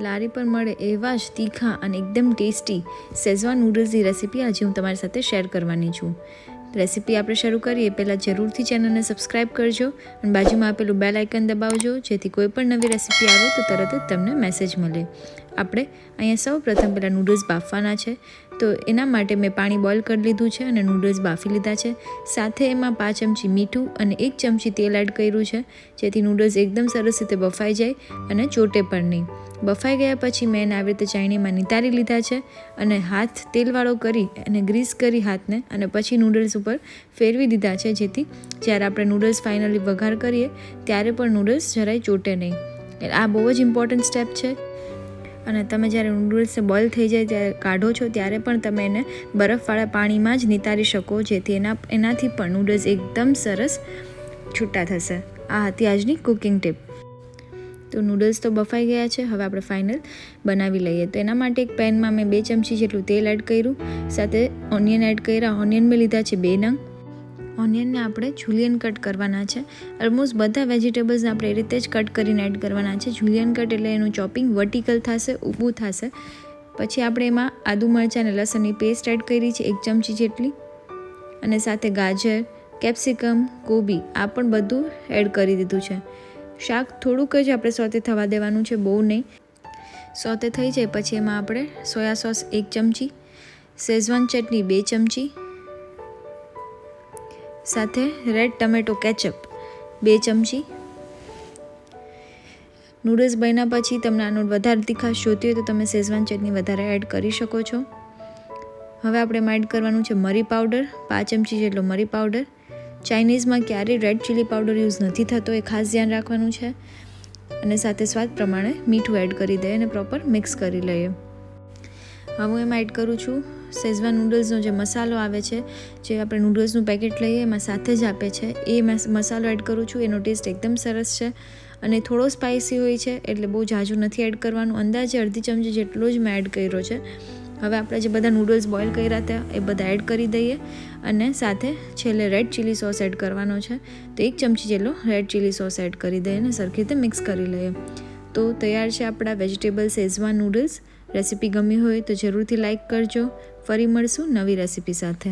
લારી પર મળે એવા જ તીખા અને એકદમ ટેસ્ટી સેઝવાન નૂડલ્સની રેસીપી આજે હું તમારી સાથે શેર કરવાની છું. રેસીપી આપણે શરૂ કરીએ, પહેલાં જરૂરથી ચેનલને સબસ્ક્રાઇબ કરજો અને બાજુમાં આપેલું બેલ આઇકન દબાવજો, જેથી કોઈ પણ નવી રેસીપી આવે તો તરત જ તમને મેસેજ મળે. આપણે અહીંયા સૌ પ્રથમ પહેલાં નૂડલ્સ બાફવાના છે. તો એના માટે મેં પાણી બોઇલ કરી લીધું છે અને નૂડલ્સ બાફી લીધા છે. સાથે એમાં પાંચ ચમચી મીઠું અને એક ચમચી તેલ એડ કર્યું છે, જેથી નૂડલ્સ એકદમ સરસ રીતે બફાઈ જાય અને ચોટે પણ નહીં. બફાઈ ગયા પછી મેં એને આવી રીતે ચાયણીમાં નિતારી લીધા છે અને હાથ તેલવાળો કરી અને ગ્રીસ કરી હાથને અને પછી નૂડલ્સ ઉપર ફેરવી દીધા છે, જેથી જ્યારે આપણે નૂડલ્સ ફાઇનલી વઘાર કરીએ, ત્યારે પણ નૂડલ્સ જરાય ચોટે નહીં. આ બહુ જ ઇમ્પોર્ટન્ટ સ્ટેપ છે. અને તમે જ્યારે નૂડલ્સ બોઇલ થઈ જાય ત્યારે કાઢો છો, ત્યારે પણ તમે એને બરફવાળા પાણીમાં જ નિતારી શકો, જેથી એના, એનાથી પણ નૂડલ્સ એકદમ સરસ છૂટા થશે. આ હતી આજની કુકિંગ ટીપ તો નૂડલ્સ તો બફાઈ ગયા છે, હવે આપણે ફાઇનલ બનાવી લઈએ. તો એના માટે એક પેનમાં મેં બે ચમચી જેટલું તેલ એડ કર્યું, સાથે ઓનિયન એડ કર્યા. ઓનિયન મેં લીધા છે બે નંગ. ઓનિયનને આપણે જુલિયન કટ કરવાના છે. ઓલમોસ્ટ બધા વેજીટેબલ્સને આપણે એ રીતે જ કટ કરીને એડ કરવાના છે. જુલિયન કટ એટલે એનું ચોપિંગ વર્ટિકલ થશે, ઊભું થશે. પછી આપણે એમાં આદુ મરચાં અને લસણની પેસ્ટ એડ કરી છે, એક ચમચી જેટલી. અને સાથે ગાજર કેપ્સિકમ કોબી, આ પણ બધું એડ કરી દીધું છે. શાક થોડુંક જ આપણે સોતે થવા દેવાનું છે, બહુ નહીં. સોતે થઈ જાય, પછી એમાં આપણે સોયા સોસ એક ચમચી. શેઝવાન ચટણી બે ચમચી. સાથે રેડ ટમેટો કેચઅપ, બે ચમચી. નૂડલ્સ બન્યા પછી તમને આનો વધારે તીખાશ જોતી હોય તો તમે શેઝવાન ચટણી વધારે એડ કરી શકો છો. હવે આપણે એડ કરવાનું છે મરી પાવડર, પાંચ ચમચી જેટલો મરી પાવડર. ચાઇનીઝમાં ક્યારેય રેડ ચીલી પાવડર યુઝ નથી થતો, એ ખાસ ધ્યાન રાખવાનું છે. અને સાથે સ્વાદ પ્રમાણે મીઠું એડ કરી દઈએ અને પ્રોપર મિક્સ કરી લઈએ. હવે હું એમાં એડ કરું છું. શેઝવાન નૂડલ્સનો જે મસાલો આવે છે, જે આપણે નૂડલ્સનું પેકેટ લઈએ, એમાં સાથે જ આપે છે. એ મસાલો એડ કરું છું, એનો ટેસ્ટ એકદમ સરસ છે. અને થોડો સ્પાઇસી હોય છે, એટલે બહુ ઝાઝું નથી એડ કરવાનું. અંદાજે અડધી ચમચી જેટલો જ મેં એડ કર્યો છે. હવે આપણે જે બધા નૂડલ્સ બોઇલ કર્યા હતા, એ બધા એડ કરી દઈએ. અને સાથે છેલ્લે રેડ ચીલી સોસ એડ કરવાનો છે. તો એક ચમચી જેટલો રેડ ચીલી સોસ એડ કરી દઈએ અને સરખી રીતે મિક્સ કરી લઈએ. તો તૈયાર છે આપણા વેજીટેબલ શેઝવાન નૂડલ્સ રેસીપી ગમી હોય તો જરૂરથી લાઇક કરજો. ફરી મળશું નવી રેસીપી સાથે.